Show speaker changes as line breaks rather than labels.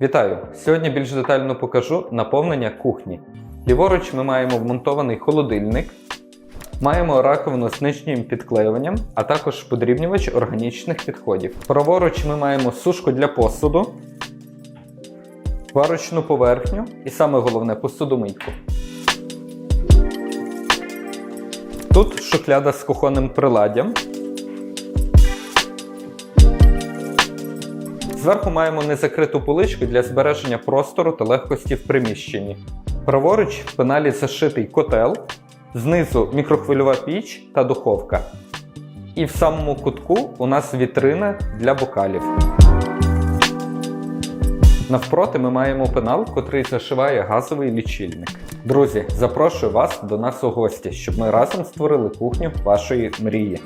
Вітаю! Сьогодні більш детально покажу наповнення кухні. Ліворуч ми маємо вмонтований холодильник, маємо раковину з нижнім підклеюванням, а також подрібнювач органічних відходів. Праворуч ми маємо сушку для посуду, варочну поверхню і саме головне посудомийку. Тут шухляда з кухонним приладдям. Зверху маємо незакриту поличку для збереження простору та легкості в приміщенні. Праворуч в пеналі зашитий котел, знизу мікрохвильова піч та духовка. І в самому кутку у нас вітрина для бокалів. Навпроти ми маємо пенал, котрий зашиває газовий лічильник. Друзі, запрошую вас до нас у гості, щоб ми разом створили кухню вашої мрії.